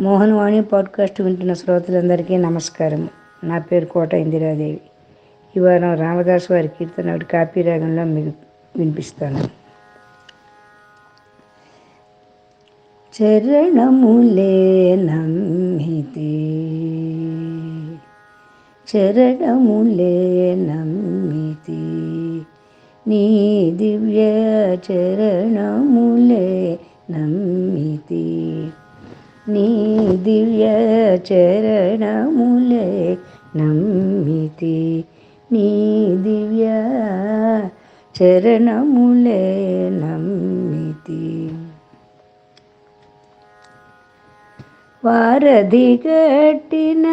Mohan Vani podcast వింటున్న శ్రోతలందరికీ నమస్కారం నా పేరు కోట ఇందిరాదేవి. ఈ వారం రామదాస్ వారి కీర్తన ఒకటి కాపీ రాగంలో మీకు వినిపిస్తాను. చరణములే నమ్మితి చరణములే నమ్మితి నీ దివ్య చరణములే నమ్మి దివ్య చరణములే నమ్మితి నీ దివ్య చరణములే నమ్మితి వారధి కట్టిన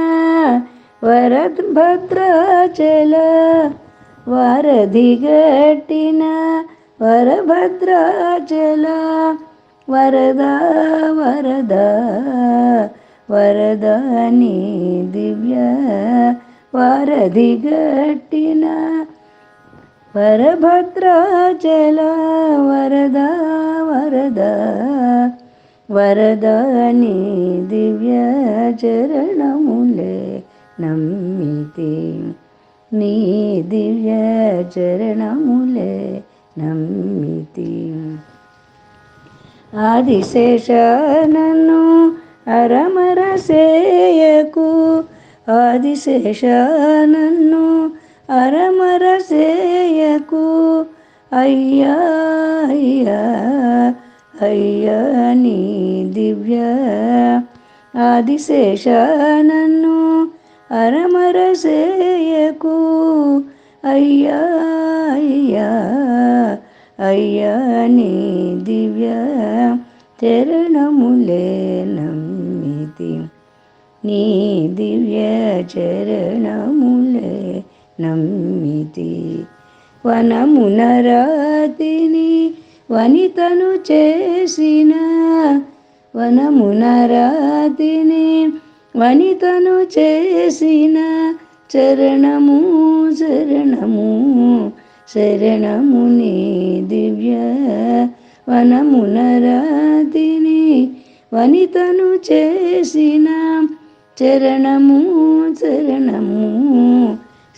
వరభద్రాచల వారధి కట్టిన వరభద్రాచల వరద వరద వరద నీ దివ్య వారధి గట్టిన. వరభద్రాచల వరద వరద వరద నీ దివ్య చరణములే నమ్మితి. నీ దివ్య చరణములే నమ్మితి. ఆదిశేష నన్ను అరమరసేయకు ఆదిశేష నన్ను అరమరసేయకు అయ్యా అయ్యా అయ్యా నీ దివ్య ఆదిశేష నన్ను అరమరసేయకు అయ్యా అయ్యా అయ్యా నీ దివ్య చరణములే నమ్మితి నీ దివ్య చరణములే నమ్మితి వనమునరాతిని వనితను చేసిన. వనమునరాతిని వనితను చేసిన. చరణము శరణము శరణముని దివ్య వనమునరాతిని వనితను చేసిన చరణము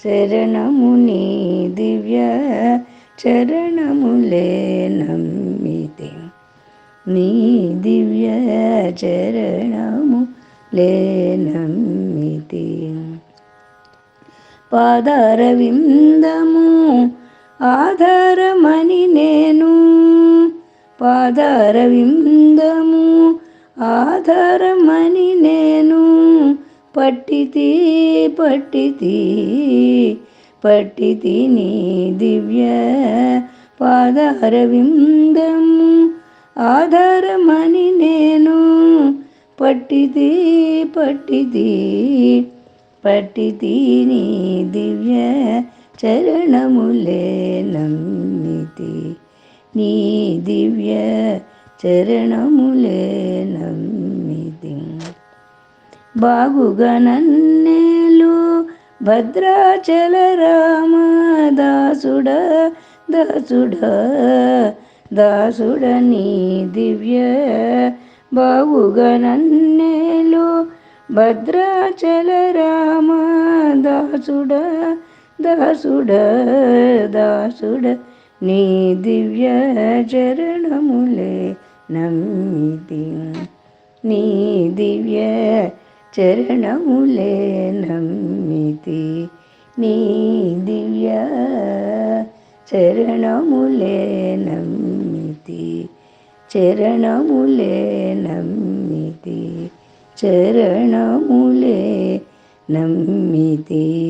శరణము నీ దివ్య చరణములే నమ్మితే. నీ దివ్య చరణము లే నమ్మితే. పాదారవిందము ఆధారమని నేను పాదారవిందము. ఆధారమని నేను పట్టితి పట్టితి పట్టితి నీ దివ్య పాదారవిందము. ఆధారమని నేను పట్టితి పట్టితి పట్టితి నీ దివ్య చరణములే నమ్మితి. నీ దివ్య చరణములే నమ్మిది. బాగుగా నన్నేలు భద్రాచల రామ దాసుడ దాసుడ దాసుడ నీ దివ్య. బాగుగా నన్నేలు భద్రాచల రామ దాసుడ దాసుడ దాసుడ నీ దివ్య చరణములే నమ్మితి. నీ దివ్య చరణములే నమ్మితి. నీ దివ్య చరణములే నమ్మితి. చరణములే నమ్మితి. చరణములే నమ్మితి.